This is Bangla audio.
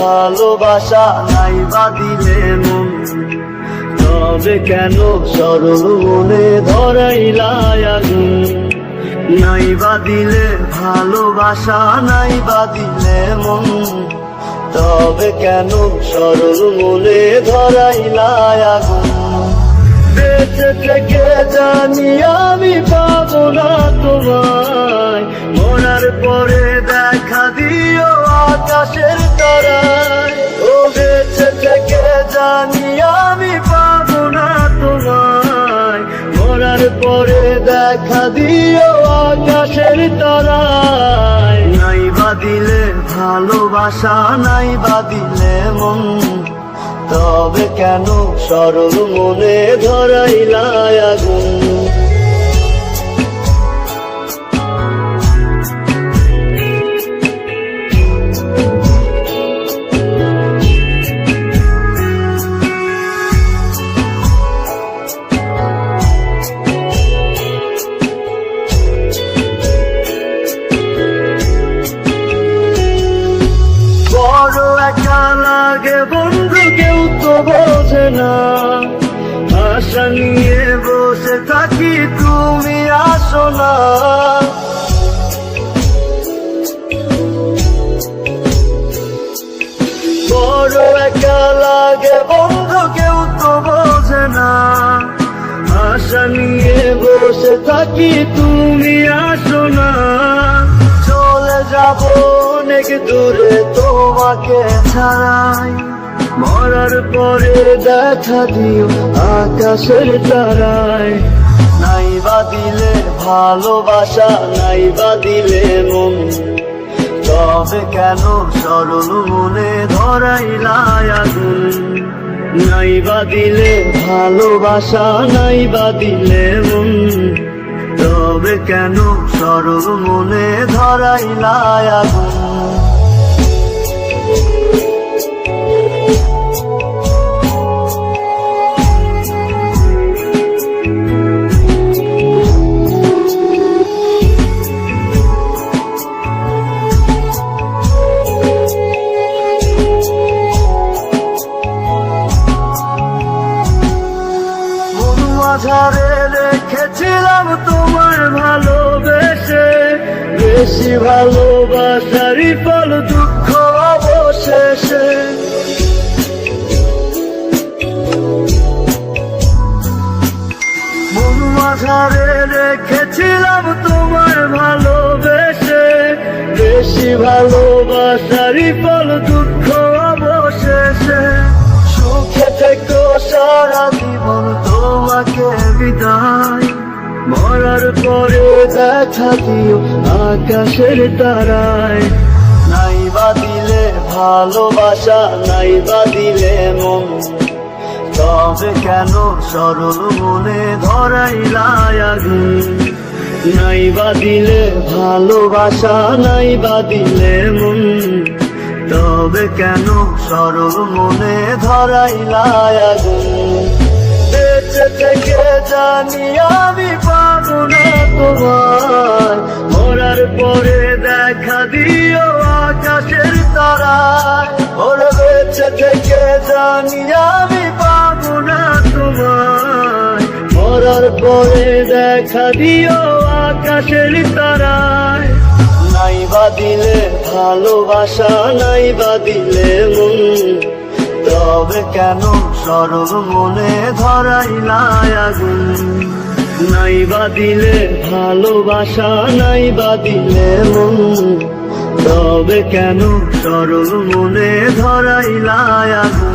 ভালোবাসা নাই বা দিলে মন। তবে কেন সরল মনে ধরাইলাই আগুন? নাই বা দিলে ভালোবাসা, নাই বা দিলে মন। তবে কেন সরল মনে ধরাইলাই আগুন? বেঁচে থেকে জানি আমি পাবো না তোমায়। মরার পরে দেখা দিও আকাশের দেখা দিও আকাশের তারায়। নাই বা দিলে ভালোবাসা, নাই বা দিলে মন। তবে কেন সরল মনে ধরাইলায় আগুন? বোঝে না আশা নিয়ে বসে থাকি, তুমি আসো না বড় একা লাগে, বন্ধু কেউ তো বোঝে না আশা নিয়ে বসে থাকি, তুমি আসো না চলে যাব অনেক দূরে, তোমাকে ছাড়াই। মরার পরে দেখা দিও আকাশের তারায়। নাই বা দিলে ভালোবাসা, নাই বা দিলে মন। তবে কেন সরল মনে ধরাইলাই আগুন? নাই বা দিলে ভালোবাসা, নাই বা দিলে মন। তবে কেন সরল মনে ধরাইলাই আগুন? বেশি ভালোবাসারই ফল দুঃখ অবশেষে। রেখেছিলাম তোমার ভালোবেসে। বেশি ভালোবাসারই ফল পরে দেখা দিও আকাশের তারায়। নাই বা দিলে ভালোবাসা, নাই বা দিলে মন। তবে কেন সরল মনে ধরাইলাই আগুন নাই বা দিলে ভালোবাসা, নাই বা দিলে মন। তবে কেন সরল মনে ধরাইলাই আগুন বেঁচে থেকে জানি আমি তোমার মরার পরে দেখা দিও আকাশের তারায় ওরে বেঁচে থেকে জানি আমি পাবো না তোমার মরার পরে দেখা দিও আকাশের তারায়। নাই বা দিলে ভালোবাসা নাই বা দিলে মন। তবে কেন সরল মনে ধরাইলাই আগুন? নাই বা দিলে ভালোবাসা নাই বা দিলে মন। তবে কেন সরল মনে ধরাইলায় আগুন?